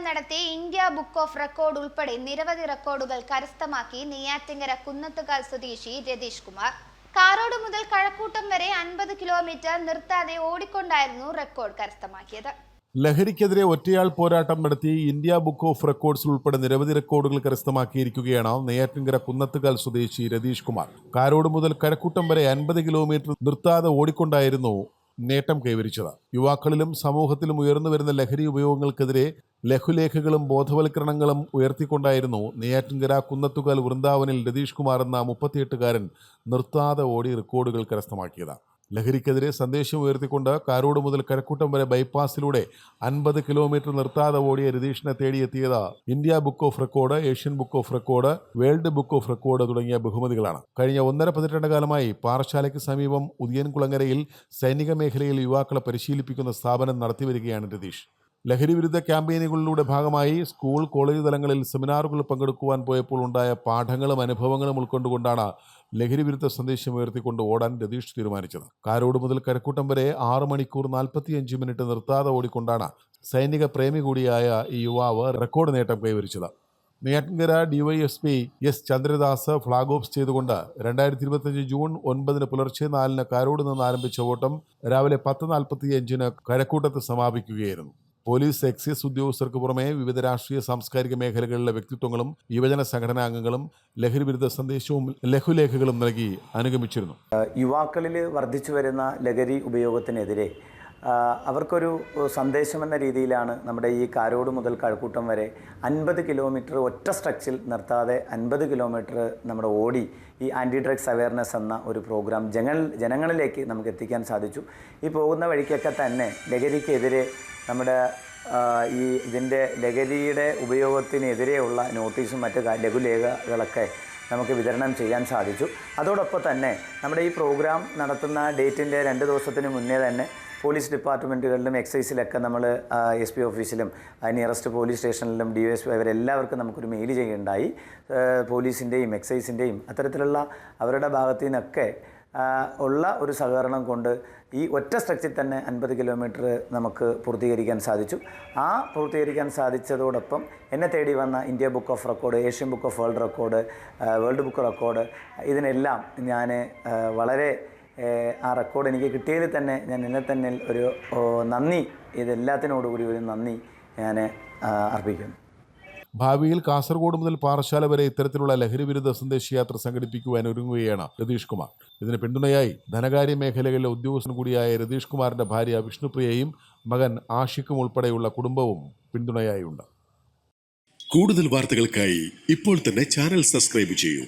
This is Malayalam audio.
പോരാട്ടം നടത്തി ഇന്ത്യ ബുക്ക് ഓഫ് റെക്കോർഡ് ഉൾപ്പെടെ നിരവധി റെക്കോർഡുകൾ കരസ്ഥമാക്കി നെയ്യാറ്റിങ്കര കുന്നത്തുകാൽ സ്വദേശി രതീഷ് കുമാർ. കാറോട് മുതൽ കഴക്കൂട്ടം വരെ അൻപത് കിലോമീറ്റർ നിർത്താതെ ഓടിക്കൊണ്ടായിരുന്നു റെക്കോർഡ് കരസ്ഥമാക്കിയത്. ലഹരിക്കെതിരെ ഒറ്റയാൾ പോരാട്ടം നടത്തി ഇന്ത്യ ബുക്ക് ഓഫ് റെക്കോർഡ്സിൽ ഉൾപ്പെടെ നിരവധി റെക്കോർഡുകൾ കരസ്ഥമാക്കിയിരിക്കുകയാണ് നെയ്യാറ്റിൻകര കുന്നത്തുകാൽ സ്വദേശി രതീഷ് കുമാർ. കാരോട് മുതൽ കരക്കൂട്ടം വരെ അൻപത് കിലോമീറ്റർ നിർത്താതെ ഓടിക്കൊണ്ടായിരുന്നു നേട്ടം കൈവരിച്ചത്. യുവാക്കളിലും സമൂഹത്തിലും ഉയർന്നു വരുന്ന ലഹരി ഉപയോഗങ്ങൾക്കെതിരെ ലഘുലേഖകളും ബോധവൽക്കരണങ്ങളും ഉയർത്തിക്കൊണ്ടായിരുന്നു നെയ്യാറ്റിൻകര കുന്നത്തുകാൽ വൃന്ദാവനിൽ രതീഷ് കുമാർ എന്ന മുപ്പത്തിയെട്ടുകാരൻ നിർത്താതെ ഓടി റെക്കോർഡുകൾ കരസ്ഥമാക്കിയത്. ലഹരിക്കെതിരെ സന്ദേശം ഉയർത്തിക്കൊണ്ട് കാരോട് മുതൽ കരക്കൂട്ടം വരെ ബൈപ്പാസിലൂടെ അൻപത് കിലോമീറ്റർ നിർത്താതെ ഓടിയ രതീഷിനെ തേടിയെത്തിയത് India book of record Asian book of record world book of record തുടങ്ങിയ ബഹുമതികളാണ്. കഴിഞ്ഞ ഒന്നര പതിറ്റാണ്ട് കാലമായി പാറശാലയ്ക്ക് സമീപം ഉദിയൻകുളങ്ങരയിൽ സൈനിക മേഖലയിൽ യുവാക്കളെ പരിശീലിപ്പിക്കുന്ന സ്ഥാപനം നടത്തിവരികയാണ് രതീഷ്. ലഹരി വിരുദ്ധ ക്യാമ്പയിനുകളിലൂടെ ഭാഗമായി സ്കൂൾ കോളേജ് തലങ്ങളിൽ സെമിനാറുകൾ പങ്കെടുക്കുവാൻ പോയപ്പോൾ ഉണ്ടായ പാഠങ്ങളും അനുഭവങ്ങളും ഉൾക്കൊണ്ടുകൊണ്ടാണ് ലഹരി വിരുദ്ധ സന്ദേശം ഉയർത്തിക്കൊണ്ട് ഓടാൻ രതീഷ് തീരുമാനിച്ചത്. കാരോട് മുതൽ കരക്കൂട്ടം വരെ ആറ് മണിക്കൂർ നാൽപ്പത്തിയഞ്ച് മിനിറ്റ് നിർത്താതെ ഓടിക്കൊണ്ടാണ് സൈനിക പ്രേമി കൂടിയായ ഈ യുവാവ് റെക്കോർഡ് നേട്ടം കൈവരിച്ചത്. Neyyattinkara D Y S P S Chandradas flag off ചെയ്തുകൊണ്ട് രണ്ടായിരത്തി ഇരുപത്തഞ്ച് ജൂൺ ഒൻപതിന് പുലർച്ചെ നാലിന് കാരോട് നിന്ന് ആരംഭിച്ച ഓട്ടം രാവിലെ പത്ത് നാൽപ്പത്തിയഞ്ചിന് കരക്കൂട്ടത്ത് സമാപിക്കുകയായിരുന്നു. പോലീസ് എക്സൈസ് ഉദ്യോഗസ്ഥർക്ക് പുറമെ വിവിധ രാഷ്ട്രീയ സാംസ്കാരിക മേഖലകളിലെ വ്യക്തിത്വങ്ങളും യുവജന സംഘടനാ അംഗങ്ങളും ലഹരി വിരുദ്ധ സന്ദേശവും ലഘുലേഖകളും നൽകി അനുഗമിച്ചിരുന്നു. യുവാക്കളിൽ വർദ്ധിച്ചു വരുന്ന ലഹരി ഉപയോഗത്തിനെതിരെ അവർക്കൊരു സന്ദേശം എന്ന രീതിയിലാണ് നമ്മുടെ ഈ കാരോട് മുതൽ കഴക്കൂട്ടം വരെ അൻപത് കിലോമീറ്റർ ഒറ്റ സ്ട്രക്ചിൽ നിർത്താതെ അൻപത് കിലോമീറ്റർ നമ്മുടെ ഓടി ഈ ആന്റി ഡ്രഗ്സ് അവയർനെസ് എന്ന ഒരു പ്രോഗ്രാം ജനങ്ങൾ ജനങ്ങളിലേക്ക് നമുക്ക് എത്തിക്കാൻ സാധിച്ചു. ഈ പോകുന്ന വഴിക്കൊക്കെ തന്നെ ലഹരിക്കെതിരെ നമ്മുടെ ഈ ഇതിന്റെ ലഹരിയുടെ ഉപയോഗത്തിനെതിരെയുള്ള നോട്ടീസും മറ്റു ലഘുലേഖകളൊക്കെ നമുക്ക് വിതരണം ചെയ്യാൻ സാധിച്ചു. അതോടൊപ്പം തന്നെ നമ്മുടെ ഈ പ്രോഗ്രാം നടത്തുന്ന ഡേറ്റിന്റെ രണ്ട് ദിവസത്തിന് മുന്നേ തന്നെ പോലീസ് ഡിപ്പാർട്ട്മെന്റുകളിലും എക്സൈസിലൊക്കെ നമ്മൾ എസ് പി ഓഫീസിലും നിയറസ്റ്റ് പോലീസ് സ്റ്റേഷനിലും ഡി എസ് പി അവരെല്ലാവർക്കും നമുക്കൊരു മെയിൽ ചെയ്യുകയുണ്ടായി. പോലീസിന്റെയും എക്സൈസിന്റെയും അത്തരത്തിലുള്ള അവരുടെ ഭാഗത്തു നിന്നൊക്കെ ഉള്ള ഒരു സഹകരണം കൊണ്ട് ഈ ഒറ്റ സ്ട്രെച്ചിൽ തന്നെ അൻപത് കിലോമീറ്റർ നമുക്ക് പൂർത്തീകരിക്കാൻ സാധിച്ചു. ആ പൂർത്തീകരിക്കാൻ സാധിച്ചതോടൊപ്പം എന്നെ തേടി വന്ന India book of record Asian book of world record world book record ഇതിനെല്ലാം ഞാൻ വളരെ ആ റെക്കോർഡ് എനിക്ക് കിട്ടിയതിൽ തന്നെ ഞാൻ എന്നെ തന്നെ ഒരു നന്ദി. ഇതെല്ലാത്തിനോടുകൂടി ഒരു നന്ദി ഞാൻ അർപ്പിക്കുന്നു. ഭാവിയിൽ കാസർഗോഡ് മുതൽ പാറശാല വരെ ഇത്തരത്തിലുള്ള ലഹരി വിരുദ്ധ സന്ദേശയാത്ര സംഘടിപ്പിക്കുവാൻ ഒരുങ്ങുകയാണ് രതീഷ് കുമാർ. ഇതിന് പിന്തുണയായി ധനകാര്യ മേഖലകളിലെ ഉദ്യോഗസ്ഥൻ കൂടിയായ രതീഷ് കുമാറിന്റെ ഭാര്യ വിഷ്ണുപ്രിയയും മകൻ ആഷിഖും ഉൾപ്പെടെയുള്ള കുടുംബവും പിന്തുണയായുണ്ട്. കൂടുതൽ വാർത്തകൾക്കായി ഇപ്പോൾ തന്നെ ചാനൽ സബ്സ്ക്രൈബ് ചെയ്യൂ.